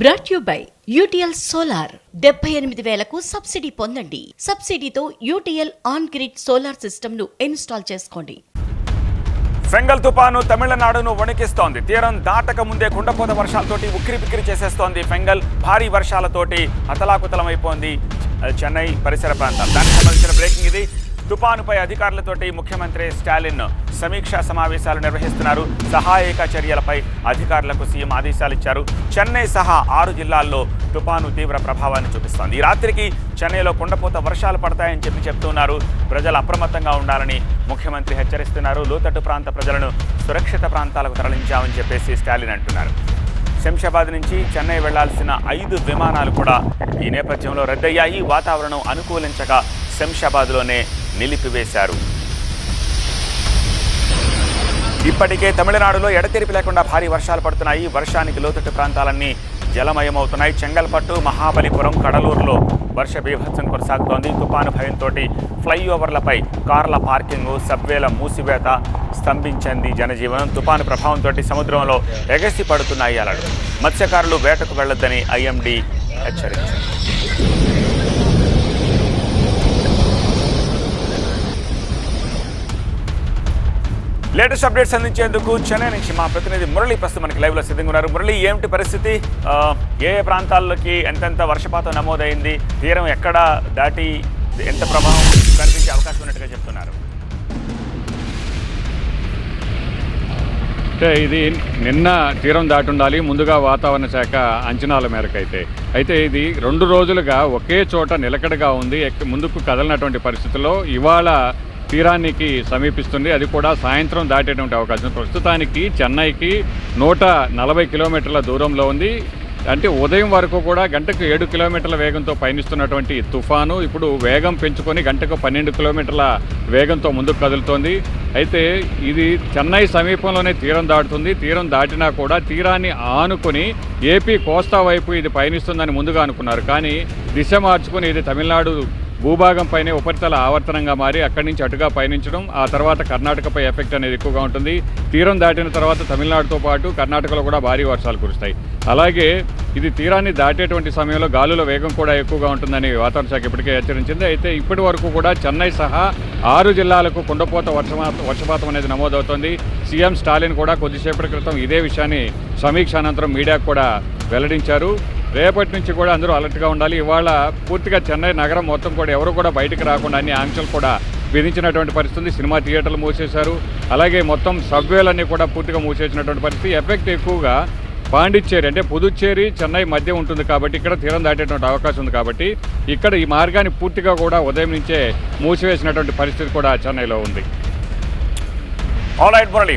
Brought you by UTL solar డెబ్బై ఎనిమిది వేలకు సబ్సిడీ పొందండి. సబ్సిడీతో యూటీఎల్ ఆన్ గ్రిడ్ సోలార్ సిస్టమ్ను ఇన్స్టాల్ చేసుకోండి. ఫెంగల్ తుపాను తమిళనాడును వణికిస్తోంది. తీరం దాటక ముందే కుండపోత వర్షాలతోటి ఉక్కిరి చేసేస్తోంది ఫెంగల్. భారీ వర్షాలతోటి అతలాకుతలమైపోయింది చెన్నై పరిసర ప్రాంతాలు దానికి సంబంధించిన బ్రేకింగ్ ఇది. తుపానుపై అధికారులతోటి ముఖ్యమంత్రి స్టాలిన్ సమీక్షా సమావేశాలు నిర్వహిస్తున్నారు. సహాయక చర్యలపై అధికారులకు సీఎం ఆదేశాలు ఇచ్చారు చెన్నై సహా ఆరు జిల్లాల్లో తుపాను తీవ్ర ప్రభావాన్ని చూపిస్తోంది. ఈ రాత్రికి చెన్నైలో కుండపోత వర్షాలు పడతాయని చెప్పి చెప్తున్నారు. ప్రజలు అప్రమత్తంగా ఉండాలని ముఖ్యమంత్రి హెచ్చరిస్తున్నారు. లోతట్టు ప్రాంత ప్రజలను సురక్షిత ప్రాంతాలకు తరలించామని చెప్పేసి స్టాలిన్ అంటున్నారు. శంషాబాద్ నుంచి చెన్నై వెళ్ళాల్సిన ఐదు విమానాలు కూడా ఈ నేపథ్యంలో రద్దయ్యాయి. వాతావరణం అనుకూలించగా శంషాబాద్లోనే నిలిపివేశారు. ఇప్పటికే తమిళనాడులో ఎడతెరిపి లేకుండా భారీ వర్షాలు పడుతున్నాయి. వర్షానికి లోతట్టు ప్రాంతాలన్నీ జలమయమవుతున్నాయి. చెంగల్పట్టు మహాబలిపురం కడలూరులో వర్ష బీభత్సం కొనసాగుతోంది. తుపాను భయంతో ఫ్లైఓవర్లపై కార్ల పార్కింగ్ సబ్వేల మూసివేత స్తంభించింది జనజీవనం. తుపాను ప్రభావంతో సముద్రంలో ఎగసి పడుతున్నాయి అలలు మత్స్యకారులు వేటకు వెళ్ళొద్దని ఐఎండీ హెచ్చరించారు లేటెస్ట్ అప్డేట్స్ అందించేందుకు చెన్నై నుంచి మా ప్రతినిధి మురళి ప్రస్తుతం మనకి లైవ్లో సిద్ధంగా ఉన్నారు. మురళి ఏమిటి పరిస్థితి? ఏ ఏ ప్రాంతాల్లోకి ఎంతెంత వర్షపాతం నమోదైంది? తీరం ఎక్కడ దాటి ఎంత ప్రభావం కనిపించే అవకాశం ఉన్నట్టుగా చెప్తున్నారు. అంటే ఇది నిన్న తీరం దాటి ఉండాలి ముందుగా వాతావరణ శాఖ అంచనాల మేరకు అయితే అయితే ఇది రెండు రోజులుగా ఒకే చోట నిలకడగా ఉంది. ముందుకు కదలనటువంటి పరిస్థితుల్లో ఇవాళ తీరానికి సమీపిస్తుంది. అది కూడా సాయంత్రం దాటేటువంటి అవకాశం. ప్రస్తుతానికి చెన్నైకి నూట నలభై కిలోమీటర్ల దూరంలో ఉంది. అంటే ఉదయం వరకు కూడా గంటకు ఏడు కిలోమీటర్ల వేగంతో పయనిస్తున్నటువంటి తుఫాను ఇప్పుడు వేగం పెంచుకొని గంటకు పన్నెండు కిలోమీటర్ల వేగంతో ముందుకు కదులుతోంది. అయితే ఇది చెన్నై సమీపంలోనే తీరం దాటుతుంది. తీరం దాటినా కూడా తీరాన్ని ఆనుకొని ఏపీ కోస్తా వైపు ఇది పయనిస్తుందని ముందుగా అనుకున్నారు. కానీ దిశ మార్చుకొని ఇది తమిళనాడు భూభాగం పైనే ఉపరితల ఆవర్తనంగా మారి అక్కడి నుంచి అటుగా పయనించడం ఆ తర్వాత కర్ణాటకపై ఎఫెక్ట్ అనేది ఎక్కువగా ఉంటుంది. తీరం దాటిన తర్వాత తమిళనాడుతో పాటు కర్ణాటకలో కూడా భారీ వర్షాలు కురుస్తాయి. అలాగే ఇది తీరాన్ని దాటేటువంటి సమయంలో గాలుల వేగం కూడా ఎక్కువగా ఉంటుందని వాతావరణ శాఖ ఇప్పటికే హెచ్చరించింది. అయితే ఇప్పటి వరకు కూడా చెన్నై సహా ఆరు జిల్లాలకు కుండపోత వర్షపాతం వర్షపాతం అనేది నమోదవుతోంది. సీఎం స్టాలిన్ కూడా కొద్దిసేపటి క్రితం ఇదే విషయాన్ని సమీక్ష అనంతరం మీడియాకు కూడా వెల్లడించారు. రేపటి నుంచి కూడా అందరూ అలర్ట్గా ఉండాలి. ఇవాళ పూర్తిగా చెన్నై నగరం మొత్తం కూడా ఎవరు కూడా బయటకు రాకుండా అన్ని ఆంక్షలు కూడా విధించినటువంటి పరిస్థితి సినిమా థియేటర్లు మూసేశారు. అలాగే మొత్తం సబ్వేలన్నీ కూడా పూర్తిగా మూసేసినటువంటి పరిస్థితి. ఎఫెక్ట్ ఎక్కువగా పాండిచ్చేరి అంటే పుదుచ్చేరి చెన్నై మధ్య ఉంటుంది కాబట్టి ఇక్కడ తీరం దాటేటువంటి అవకాశం ఉంది కాబట్టి ఇక్కడ ఈ మార్గాన్ని పూర్తిగా కూడా ఉదయం నుంచే మూసివేసినటువంటి పరిస్థితి కూడా చెన్నైలో ఉంది. All right Murali.